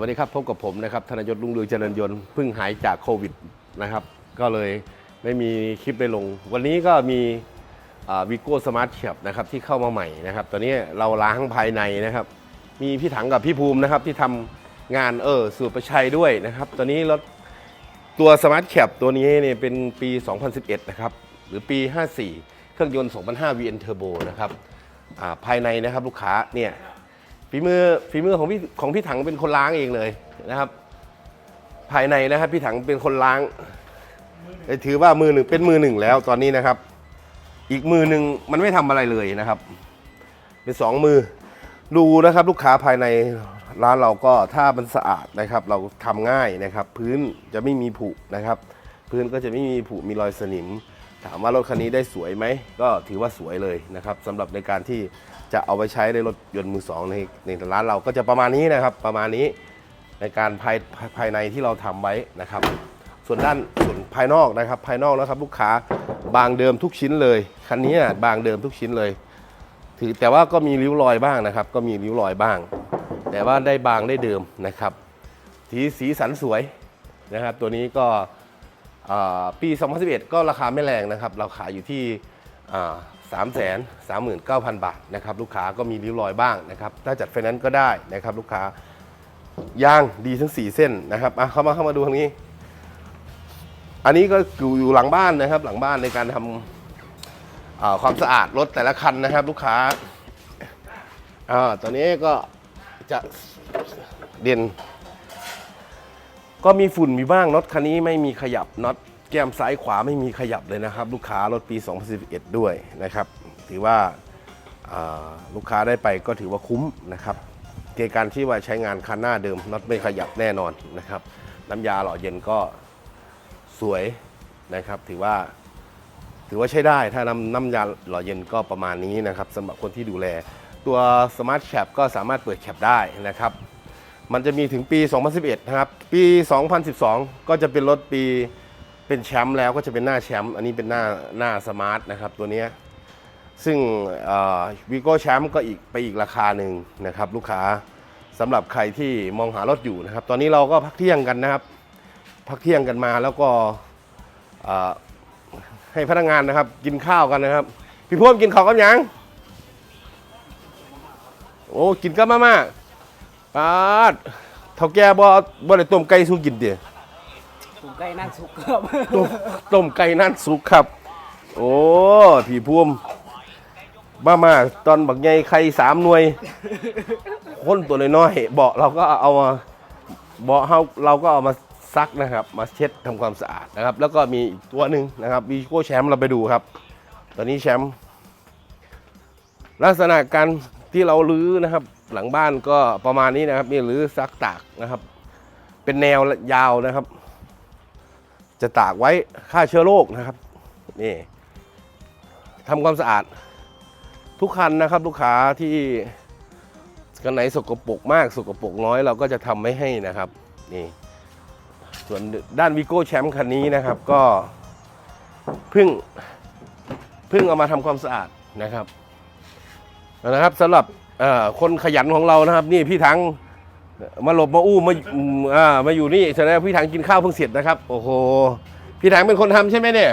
วัสดีครับพบกับผมนะครับธนยศลุงเรืองเจริญยนต์เพิ่งหายจากโควิดนะครับ ก็เลยไม่มีคลิปได้ลง วันนี้ก็มีวิโก้สมาร์ทแคปนะครับที่เข้ามาใหม่นะครับ ตอนนี้เราล้างภายในนะครับ มีพี่ถังกับพี่ภูมินะครับที่ทำงานเออสูตรประชัยด้วยนะครับ ตอนนี้รถตัวสมาร์ทแคปตัวนี้เนี่ยเป็นปี 2011 นะครับ หรือปี 54 เครื่องยนต์ 2005 VN Turbo นะครับภายในนะครับลูกค้าเนี่ย ฝีมือฝีมือของพี่ของพี่ถังเป็นคนล้างเองเลยนะครับ ภายในนะครับพี่ถังเป็นคนล้างถือว่ามือหนึ่งเป็นมือหนึ่งแล้วตอนนี้นะครับ อีกมือหนึ่งมันไม่ทำอะไรเลยนะครับ เป็นสองมือดูนะครับ ลูกค้าภายในร้านเราก็ถ้ามันสะอาดนะครับ เราทำง่ายนะครับ พื้นจะไม่มีผุนะครับ พื้นก็จะไม่มีผุมีรอยสนิม ถามว่ารถคันนี้ได้สวยไหมก็ถือว่าสวยเลยนะครับสำหรับในการที่ จะเอาไปใช้ในรถยนต์มือสองในในร้านเราก็จะประมาณนี้นะครับ ประมาณนี้ในการภายภายในที่เราทำไว้นะครับ ส่วนด้านส่วนภายนอกนะครับ ภายนอกนะครับ ลูกค้าบางเดิมทุกชิ้นเลยคันนี้บางเดิมทุกชิ้นเลย ถือแต่ว่าก็มีริ้วรอยบ้างนะครับ ก็มีริ้วรอยบ้าง แต่ว่าได้บางได้เดิมนะครับสีสีสันสวยนะครับ ตัวนี้ก็อ่าปี 2011 ก็ราคาไม่แรงนะครับ เราขายอยู่ที่ สามแสนสามหมื่นเก้าพันบาทนะครับลูกค้าก็มีริ้วรอยบ้างนะครับถ้าจัดไฟแนนซ์ก็ได้นะครับลูกค้ายางดีทั้ง 4 เส้นนะครับอะเข้ามาเข้ามาดูทางนี้ อันนี้ก็อยู่อยู่หลังบ้านนะครับ หลังบ้านในการทำความสะอาดรถแต่ละคันนะครับ ลูกค้าอ่าตอนนี้ก็จะเด่นก็มีฝุ่นมีบ้างน็อตคันนี้ไม่มีขยับน็อต ก้มซ้ายขวาไม่มีขยับเลยนะครับ ลูกค้ารถปี 2011 ด้วยนะครับ ถือว่าาลูกค้าได้ไปก็ถือว่าคุ้มนะครับเกณฑ์การที่ว่าใช้งานคันหน้าเดิมน็อตไม่ขยับแน่นอนนะครับ น้ำยาหล่อเย็นก็สวยนะครับ ถือว่าถือว่าใช้ได้ถ้าน้ำน้ำยาหล่อเย็นก็ประมาณนี้นะครับสำหรับคนที่ดูแล ตัวสมาร์ทแคปก็สามารถเปิดแคปได้นะครับ มันจะมีถึงปี 2011 นะครับ ปี 2012 ก็จะเป็นรถปี เป็นแชมป์แล้วก็จะเป็นหน้าแชมป์อันนี้เป็นหน้าหน้าสมาร์ทนะครับตัวนี้ซึ่งวีโก้แชมป์ก็อีกไปอีกราคาหนึ่งนะครับลูกค้าสำหรับใครที่มองหารถอยู่นะครับ ตอนนี้เราก็พักเที่ยงกันนะครับ พักเที่ยงกันมาแล้วก็ให้พนักงานนะครับกินข้าวกันนะครับ พี่พ่วงกินข้าวกันยังโอ้กินกันมาม่าปาดเท่าแก่บ่บ่ได้ต้มไก่สู้กินเด้ ถูกใกล้นั่งสุกครับต้มต้มไก่นั่นสุกครับ โอ้พี่ภูมิบ้ามาตอนบักใหญ่ไข่สามหน่วย คนตัวน้อยๆเบาะเราก็เอามาเบาะเฮาเราก็เอามาซักนะครับ มาเช็ดทำความสะอาดนะครับ แล้วก็มีอีกตัวหนึ่งนะครับวีโก้แชมป์เราไปดูครับ ตอนนี้แชมป์ลักษณะการที่เราลื้อนะครับ หลังบ้านก็ประมาณนี้นะครับนี่ลื้อซักตากนะครับ เป็นแนวยาวนะครับ จะตากไว้ฆ่าเชื้อโรคนะครับนี่ทำความสะอาดทุกคันนะครับ ลูกค้าที่กันไหนสกปรกมากสกปรกน้อยเราก็จะทำไม่ให้นะครับนี่ส่วนด้านวิโก้แชมป์คันนี้นะครับก็เพิ่งเพิ่งเอามาทำความสะอาดนะครับนะครับสำหรับคนขยันของเรานะครับ นี่พี่ทั้ง มาหลบมาอู้มาอ่ามาอยู่นี่แสดงว่าพี่ถังกินข้าวเพิ่งเสร็จนะครับ โอ้โหพี่ถังเป็นคนทำใช่ไหมเนี่ย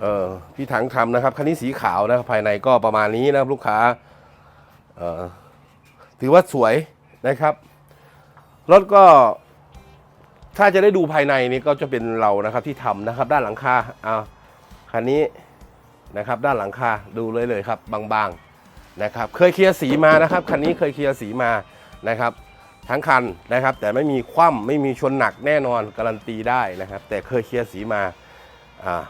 เออพี่ถังทำนะครับคันนี้สีขาวนะครับภายในก็ประมาณนี้นะครับลูกค้าเออถือว่าสวยนะครับรถก็ถ้าจะได้ดูภายในนี่ก็จะเป็นเรานะครับที่ทำนะครับ ด้านหลังคาเอาคันนี้นะครับ ด้านหลังคาดูเลยเลยครับ บางๆนะครับ เคยเคลียร์สีมานะครับคันนี้เคยเคลียร์สีมา นะครับ ทั้งคันนะครับ แต่ไม่มีคว่ำไม่มีชนหนักแน่นอนการันตีได้นะครับ แต่เคยเคลียร์สีมา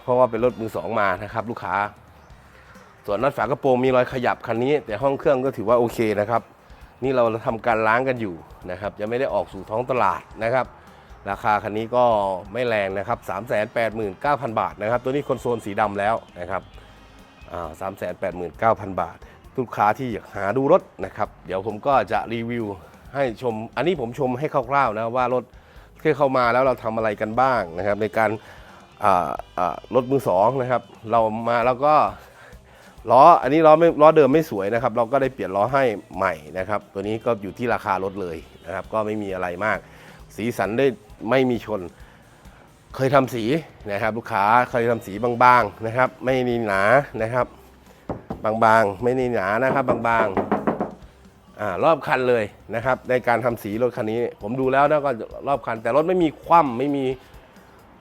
เพราะว่าเป็นรถมือสองมานะครับ ลูกค้า ส่วนน็อตฝากระโปรงมีรอยขยับคันนี้ แต่ห้องเครื่องก็ถือว่าโอเคนะครับ นี่เราทำการล้างกันอยู่นะครับยังไม่ได้ออกสู่ท้องตลาดนะครับ ราคาคันนี้ก็ไม่แรงนะครับ 389,000 บาทนะครับ ตัวนี้คอนโซลสีดำแล้วนะครับอ่า389,000บาท ลูกค้าที่อยากหาดูรถนะครับ เดี๋ยวผมก็จะรีวิวให้ชม อันนี้ผมชมให้คร่าวๆนะว่ารถที่เข้ามาแล้วเราทำอะไรกันบ้างนะครับ ในการรถมือสองนะครับ เรามาแล้วก็ล้ออันนี้ล้อไม่ล้อเดิมไม่สวยนะครับ เราก็ได้เปลี่ยนล้อให้ใหม่นะครับ ตัวนี้ก็อยู่ที่ราคารถเลยนะครับ ก็ไม่มีอะไรมาก สีสันได้ไม่มีชน เคยทำสีนะครับ ลูกค้าเคยทำสีบางๆนะครับ ไม่นีหนานะครับ บางๆ ไม่นหนานะครับ บางๆอ่ารอบคันเลยนะครับ ในการทำสีรถคันนี้ ผมดูแล้วนะก็รอบคัน แต่รถไม่มีคว่ำไม่มี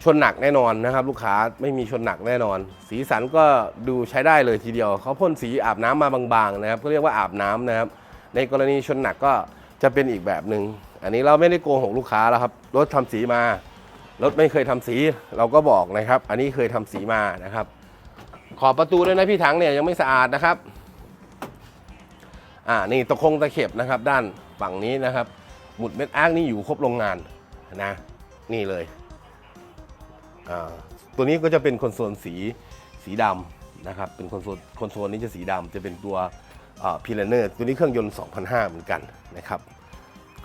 ชนหนักแน่นอนนะครับ ลูกค้าไม่มีชนหนักแน่นอน สีสันก็ดูใช้ได้เลยทีเดียว เขาพ่นสีอาบน้ำมาบางๆนะครับก็เรียกว่าอาบน้ำนะครับ ในกรณีชนหนักก็จะเป็นอีกแบบหนึ่งอันนี้เราไม่ได้โกหกลูกค้าแล้วครับรถทำสีมารถไม่เคยทำสีเราก็บอกนะครับ อันนี้เคยทำสีมานะครับ ขอบประตูด้วยนะพี่ถังเนี่ยยังไม่สะอาดนะครับ อ่านี่ตะคงตะเข็บนะครับ ด้านฝั่งนี้นะครับ หมุดเม็ดอ้าร์กนี่อยู่ครบโรงงานนะนี่เลยอ่าตัวนี้ก็จะเป็นคอนโซลสีสีดำนะครับ เป็นคอนโซลคอนโซลนี้จะสีดำจะเป็นตัวพิลเนอร์ตัวนี้เครื่องยนต์ 2005 เหมือนกันนะครับ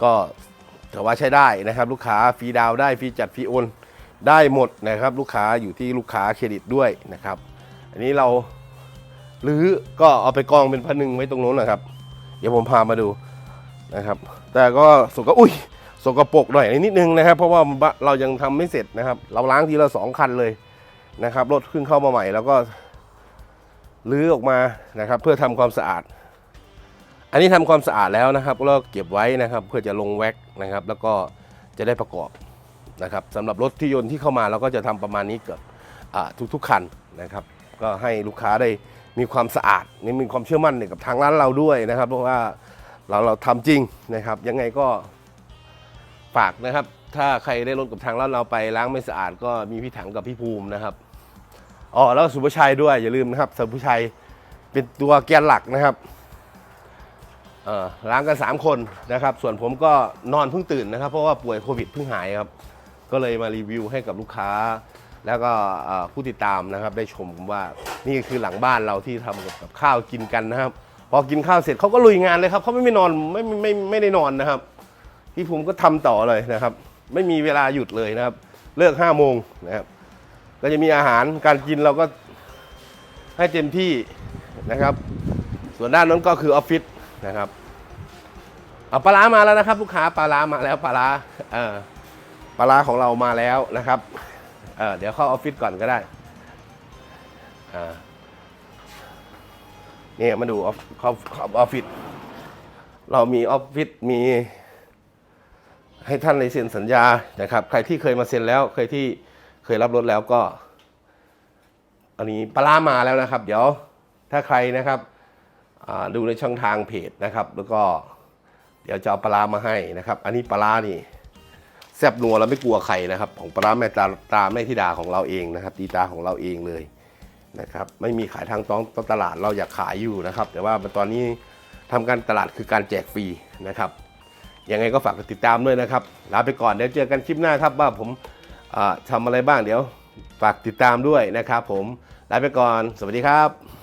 ก็ถือว่าใช้ได้นะครับ ลูกค้าฟรีดาวได้ฟรีจัดฟรีโอนได้หมดนะครับ ลูกค้าอยู่ที่ลูกค้าเครดิตด้วยนะครับ อันนี้เราหรือก็เอาไปกองเป็นพันหนึ่งไว้ตรงโน้นนะครับ เดี๋ยวผมพามาดูนะครับ แต่ก็สกอุ้ยสกปรกหน่อยนิดนึงนะครับ เพราะว่าเรายังทำไม่เสร็จนะครับ เราล้างทีละสองคันเลยนะครับรถขึ้นเข้ามาใหม่แล้วก็ลื้อออกมานะครับ เพื่อทำความสะอาด อันนี้ทำความสะอาดแล้วนะครับแล้วเก็บไว้นะครับ เพื่อจะลงแว็กนะครับ แล้วก็จะได้ประกอบนะครับสำหรับรถที่ยนต์ที่เข้ามาเราก็จะทำประมาณนี้เกือบทุกๆคันนะครับ ก็ให้ลูกค้าได้มีความสะอาดนี่มีความเชื่อมั่นในกับทางร้านเราด้วยนะครับ เพราะว่าเราเราทำจริงนะครับ ยังไงก็ฝากนะครับ ถ้าใครได้รถกับทางร้านเราไปล้างไม่สะอาด ก็มีพี่ถังกับพี่ภูมินะครับอ๋อแล้วสุภชัยด้วยอย่าลืมนะครับสุภชัยเป็นตัวแกนหลักนะครับล้างกัน 3 คนนะครับ ส่วนผมก็นอนเพิ่งตื่นนะครับ เพราะว่าป่วยโควิดเพิ่งหายครับ ก็เลยมารีวิวให้กับลูกค้า แล้วก็ผู้ติดตามนะครับได้ชมว่านี่คือหลังบ้านเราที่ทำกับข้าวกินกันนะครับ พอกินข้าวเสร็จเขาก็ลุยงานเลยครับเขาไม่ไม่นอนไม่ไม่ไม่ไม่ได้นอนนะครับ พี่ภูมิก็ทำต่อเลยนะครับ ไม่มีเวลาหยุดเลยนะครับ เลิก5้าโมงนะครับก็จะมีอาหารการกินเราก็ให้เต็มที่นะครับ ส่วนด้านนั้นก็คือออฟฟิศนะครับเอาปลาร้ามาแล้วนะครับ ลูกค้าปลาร้ามาแล้วปลาเออปลาของเรามาแล้วนะครับ เออเดี๋ยวเข้าออฟฟิศก่อนก็ได้อ่านี่มาดูออฟเข้าออฟฟิศเรามีออฟฟิศมี ให้ท่านในเซ็นสัญญานะครับ ใครที่เคยมาเซ็นแล้วเคยที่เคยรับรถแล้วก็ อันนี้ปลาร้ามาแล้วนะครับ เดี๋ยวถ้าใครนะครับดูในช่องทางเพจนะครับ แล้วก็เดี๋ยวจะเอาปลาร้ามาให้นะครับ อันนี้ปลาร้านี่ ซ่บนัวเราไม่กลัวใครนะครับ ของปลาร้าแม่ตาตาแม่ธิดาของเราเองนะครับดีตาของเราเองเลยนะครับ ไม่มีขายทางต้องตลาดเราอยากขายอยู่นะครับ แต่ว่าตอนนี้ทำการตลาดคือการแจกฟรีนะครับยังไงก็ฝากติดตามด้วยนะครับลาไปก่อนเดี๋ยวเจอกันคลิปหน้าครับว่าผมอ่าทำอะไรบ้างเดี๋ยว ฝากติดตามด้วยนะครับ ผมลาไปก่อน สวัสดีครับ